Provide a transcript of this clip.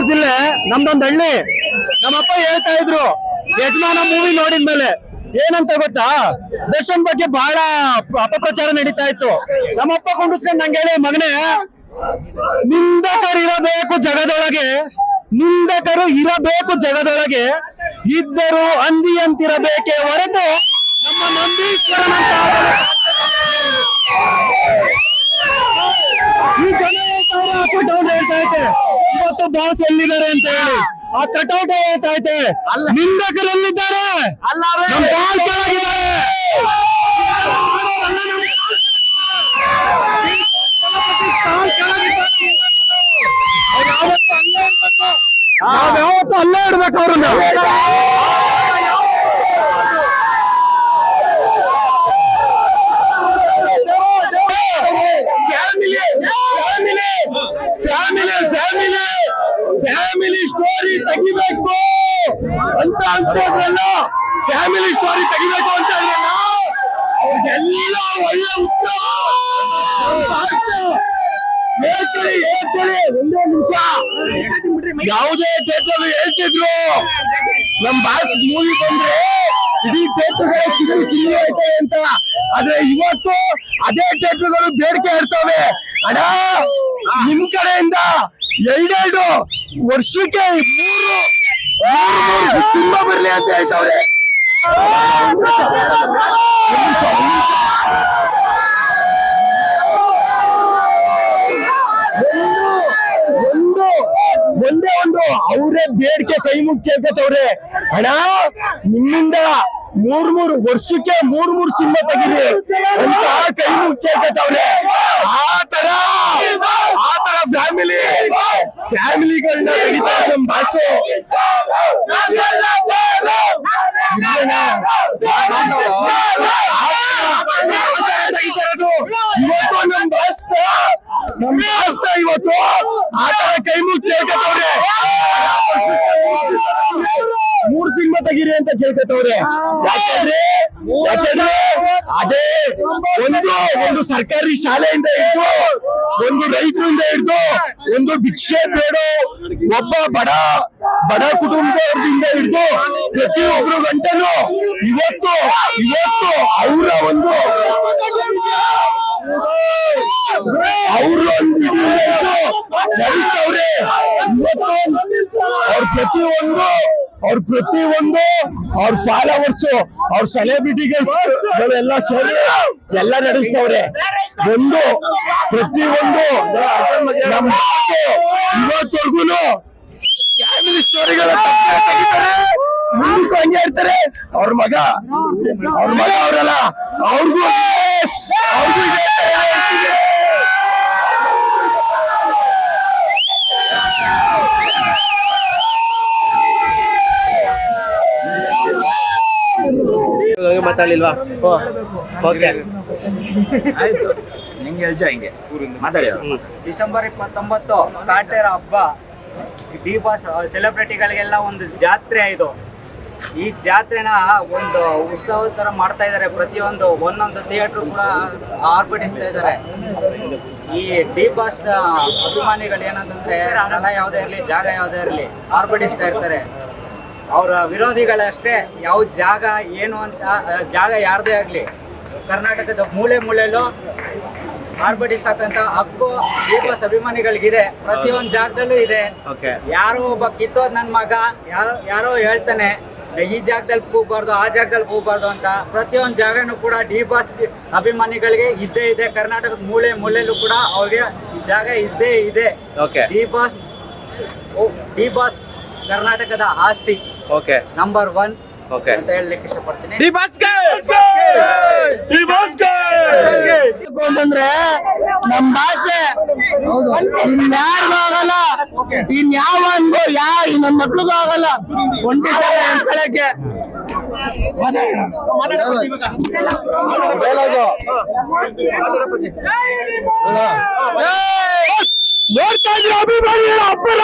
ಚಿಕ್ಕಮಗಳೂರು ಜಿಲ್ಲೆ ನಮ್ದೊಂದ್ ಹಳ್ಳಿ. ನಮ್ಮಪ್ಪ ಹೇಳ್ತಾ ಇದ್ರು, ಯಜಮಾನ ಮೂವಿ ನೋಡಿದ್ಮೇಲೆ ಏನಂತ ಗೊತ್ತಾ? ದರ್ಶನ್ ಬಗ್ಗೆ ಬಹಳ ಅಪಪ್ರಚಾರ ನಡೀತಾ ಇತ್ತು. ನಮ್ಮಪ್ಪ ಕುಂಡಿಸ್ಕೊಂಡ್ ನಂಗೆ ಹೇಳಿ, ಮಗನೇ, ನಿಂದಕರು ಇರಬೇಕು ಜಗದೊಳಗೆ. ನಿಂದಕರು ಇರಬೇಕು ಜಗದೊಳಗೆ. ಇದ್ದರು ಅಂದಿಯಂತಿರಬೇಕೆ ಹೊರತು ನಮ್ಮ ನಂದೀಶ್ವರನಂತ ಈ ಜನ ಹೇಳ್ತಾರೆ, ಆ ಕಟೌಟ್ ಹೇಳ್ತಾ ಐತೆ ಇವತ್ತು ಬಾಸ್ ಎಲ್ಲಿದ್ದಾರೆ ಅಂತ ಹೇಳಿ ಆ ಕಟೌಟ್ ಹೇಳ್ತಾ ಐತೆ ನಿಂದಕರಲ್ಲಿದ್ದಾರೆ ನಮ್ಮ ಕಾಲ್ ಕೆಳಗಿದ್ದಾರೆ ನಾವ್ ಯಾವತ್ತು ಅಲ್ಲೇ ಇಡ್ಬೇಕು ಅವ್ರನ್ನ ಫ್ಯಾಮಿಲಿ ಫ್ಯಾಮಿಲಿ ಫ್ಯಾಮಿಲಿ ಸ್ಟೋರಿ ತೆಗಿಬೇಕು ಅಂತ ಅಂತಂದ್ರಲ್ಲ ಫ್ಯಾಮಿಲಿ ಸ್ಟೋರಿ ತೆಗಿಬೇಕು ಅಂತ ಅಂದ್ರಲ್ಲ ಅವ್ರಿಗೆಲ್ಲ ಒಳ್ಳೆ ಉತ್ತರ. ಹೇಳ್ಕೊಳ್ಳಿ ಒಂದೇ ನಿಮಿಷ. ಯಾವುದೇ ಥಿಯೇಟರ್ ಹೇಳ್ತಿದ್ರು. ನಮ್ ಭಾರತ ಮೂವಿ ಬಂದ್ರೆ ಇಡೀ ಥಿಯೇಟರ್ಗಳ ಚಿಲ್ಲಿ ಚಿಲ್ಲಿ ಐತೆ ಅಂತ. ಆದ್ರೆ ಇವತ್ತು ಅದೇ ಥಿಯೇಟರ್ಗಳು ಬೇಡಿಕೆ ಇರ್ತವೆ. ಅಡ ನಿಮ್ ಕಡೆಯಿಂದ ಎರಡೆರಡು ವರ್ಷಕ್ಕೆ ಮೂರು ಸಿನಿಮಾ ಬರ್ಲಿ ಅಂತ ಹೇಳ್ತಾವ್ರೆ. ಒಂದು, ಒಂದೇ, ಒಂದು ಅವ್ರೆ ಬೇಡಿಕೆ ಕೈ ಮುಗಿ ಕೇಳ್ಕೊತವ್ರೆ ಹಣ ನಿಮ್ಮಿಂದ ಮೂರ್, ಮೂರು ವರ್ಷಕ್ಕೆ ಮೂರ್ ಮೂರ್ ಸಿಂಹ ತೆಗೀರಿ ಅಂತ ಕೈ ಮುಗಿ ಕೇಳ್ಕತ್ತವ್ರೆ ಆ ತರ ಆ ತರ ಫ್ಯಾಮಿಲಿ ಫ್ಯಾಮಿಲಿಗಳನ್ನ ನಮ್ಮ ಇವತ್ತು ನಮ್ ಬಾಸ್ತ ಇವತ್ತು ಆ ತರ ಕೈ ಕೇಳ್ಕತ್ತವ್ರೆ ಮೂರ್ ಸಿನಿಮಾ ತೆಗೀರಿ ಅಂತ ಕೇಳ್ಕತ್ತವ್ರೆ ಯಾಕಂದ್ರೆ ಯಾಕಂದ್ರೆ ಅದೇ ಒಂದು ಒಂದು ಸರ್ಕಾರಿ ಶಾಲೆಯಿಂದ ಹಿಡಿದು ಒಂದು ರೈತರಿಂದ ಹಿಡಿದು ಒಂದು ಭಿಕ್ಷೆ ಬೇಡೋ ಒಬ್ಬ ಬಡ ಬಡ ಕುಟುಂಬದವರಿಂದ ಹಿಡಿದು ಪ್ರತಿಯೊಬ್ರು ಗಂಟನು ಇವತ್ತು ಇವತ್ತು ಅವರ ಒಂದು ಅವರು ನಡೆಸ್ತವ್ರೆ. ಇವತ್ತು ಅವ್ರ ಪ್ರತಿಯೊಂದು ಅವ್ರ ಪ್ರತಿಯೊಂದು ಅವ್ರ ಫಾಲೋವರ್ಸ್ ಅವ್ರ ಸೆಲೆಬ್ರಿಟಿಗಳು ಎಲ್ಲ ಸೇರಿ ಎಲ್ಲ ನಡೆಸ್ತವ್ರೆ. ಒಂದು ಪ್ರತಿಯೊಂದು ನಮ್ಮ ಮಾತು ಇವತ್ತವರೆಗೂ ಫ್ಯಾಮಿಲಿ ಸ್ಟೋರಿಗಳ ಮುಂದಕ್ಕೂ ಹಂಗೆ ಇರ್ತಾರೆ. ಅವ್ರ ಮಗ ಅವ್ರ ಮಗ ಅವರಲ್ಲ ಅವ್ರಿಗೂ ಅವ್ರಿಗೂ. ಮಾತಾಡ್ಲಿಲ್ವಾ? ಓಕೆ ಆಯ್ತು. ಹೇಳ್ಜ ಹಿಂಗೆ. ಮಾತಾಡಿ ಡಿಸೆಂಬರ್ ಇಪ್ಪತ್ತೊಂಬತ್ತು ಕಾಟೇರ ಹಬ್ಬ. ಡಿ ಬಾಸ್ ಸೆಲೆಬ್ರಿಟಿಗಳಿಗೆಲ್ಲ ಒಂದು ಜಾತ್ರೆ ಇದು. ಈ ಜಾತ್ರೆನ ಒಂದು ಉತ್ಸವದ ತರ ಮಾಡ್ತಾ ಇದ್ದಾರೆ ಪ್ರತಿಯೊಂದು ಒಂದೊಂದು ಥಿಯೇಟರ್ ಕೂಡ ಆರ್ಭಟಿಸ್ತಾ ಇದ್ದಾರೆ ಈ ಡಿ ಬಾಸ್ ಅಭಿಮಾನಿಗಳು ಏನಂತಂದ್ರೆ ಸ್ಥಳ ಯಾವುದೇ ಇರಲಿ ಜಾಗ ಯಾವುದೇ ಇರಲಿ ಆರ್ಭಟಿಸ್ತಾ ಇರ್ತಾರೆ. ಅವರ ವಿರೋಧಿಗಳಷ್ಟೇ ಯಾವ ಜಾಗ ಏನು ಅಂತ ಜಾಗ ಯಾರದೇ ಆಗಲಿ ಕರ್ನಾಟಕದ ಮೂಲೆ ಮೂಲೆಯಲ್ಲೂ ಆರ್ಭಟಿಸ್ತಕ್ಕಂಥ ಹಕ್ಕು ಡಿ ಬಾಸ್ ಅಭಿಮಾನಿಗಳಿಗಿದೆ. ಪ್ರತಿಯೊಂದು ಜಾಗದಲ್ಲೂ ಇದೆ. ಯಾರೋ ಒಬ್ಬ ಕಿತ್ತೋದ್ ನನ್ನ ಮಗ ಯಾರೋ ಯಾರೋ ಹೇಳ್ತಾನೆ ಈ ಜಾಗದಲ್ಲಿ ಕೂಗಬಾರ್ದು ಆ ಜಾಗದಲ್ಲಿ ಕೂಗಬಾರ್ದು ಅಂತ. ಪ್ರತಿಯೊಂದು ಜಾಗನೂ ಕೂಡ ಡಿ ಬಾಸ್ ಅಭಿಮಾನಿಗಳಿಗೆ ಇದ್ದೇ ಇದೆ. ಕರ್ನಾಟಕದ ಮೂಲೆ ಮೂಲೆಯಲ್ಲೂ ಕೂಡ ಅವ್ರಿಗೆ ಜಾಗ ಇದ್ದೇ ಇದೆ. ಡಿ ಬಾಸ್ ಡಿ ಬಾಸ್ ಕರ್ನಾಟಕದ ಆಸ್ತಿ. ಓಕೆ ನಂಬರ್ ಒನ್ ಓಕೆ ಅಂತ ಹೇಳಲಿಕ್ಕೆ ಇಷ್ಟಪಡ್ತೀನಿ. ಅಂತಂದ್ರೆ ನಮ್ ಭಾಷೆ ಇನ್ಯಾರಿಗೂ ಆಗಲ್ಲ. ಇನ್ಯಾವ ಅನ್ಗೋ ಯಾವ ನನ್ ಮಕ್ಳಿಗೂ ಆಗಲ್ಲ. ಒಂಟಿ ನೋಡ್ತಾ ಇದ್ರೆ ಅಭಿಮಾನಿ ಅಪ್ಪರ